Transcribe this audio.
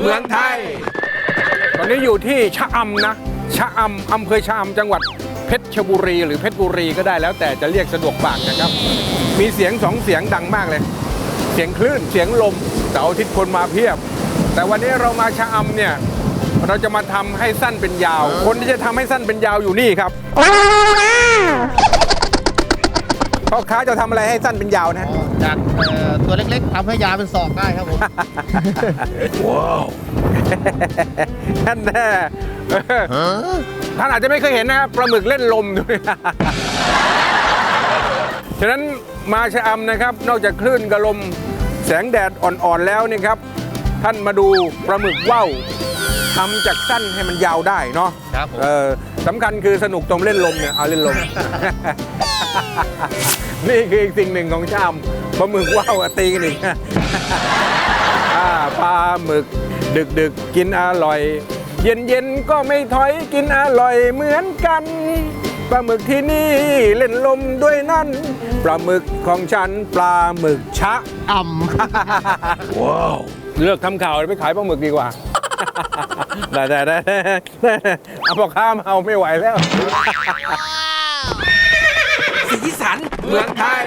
เมืองไทย ตอนนี้อยู่ที่ชะอำนะ ชะอำอำเภอชะอำจังหวัดเพชรชบุรี หรือเพชรบุรีก็ได้แล้วแต่จะเรียกสะดวกปากนะครับ มีเสียงสองเสียงดังมากเลย เสียงคลื่นเสียงลมเสาร์อาทิตย์คนมาเพียบ แต่วันนี้เรามาชะอำเนี่ยเราจะมาทำให้สั้นเป็นยาว คนที่จะทำให้สั้นเป็นยาวอยู่นี่ครับ พ่อค้าจะทำอะไรให้สั้นเป็นยาวนะ จากเอ่อตัวเล็กๆทำให้ยาวเป็นศอกได้ครับผมท่านแน่เออท่านอาจจะไม่เคยเห็นนะครับปลาหมึกเล่นลมด้วย ฉะนั้นมาชะอำนะครับ นอกจากคลื่นกระลมแสงแดดอ่อนๆแล้วนี่ครับ ท่านมาดูปลาหมึกว่าวทำจากสั้นให้มันยาวได้เนาะครับผม เออสำคัญคือสนุกตรงเล่นลมเนี่ยเอาเล่นลม นี่คืออีกสิ่งหนึ่งของชามปลาหมึกว่าวอะตีกันอีกอ่าปลาหมึกดึกดึกๆกินอร่อย เย็นเย็นๆก็ไม่ถอยกินอร่อยเหมือนกันปลาหมึกที่นี่เล่นลมด้วยนั่นปลาหมึกของฉันปลาหมึกชะอ่เลือกทำข่าวไปขายปลาหมึกดีกว่าได้ได้ได้ได้เอาพอข้ามเอาไม่ไหวแล้ว ยิสัน เมืองไทย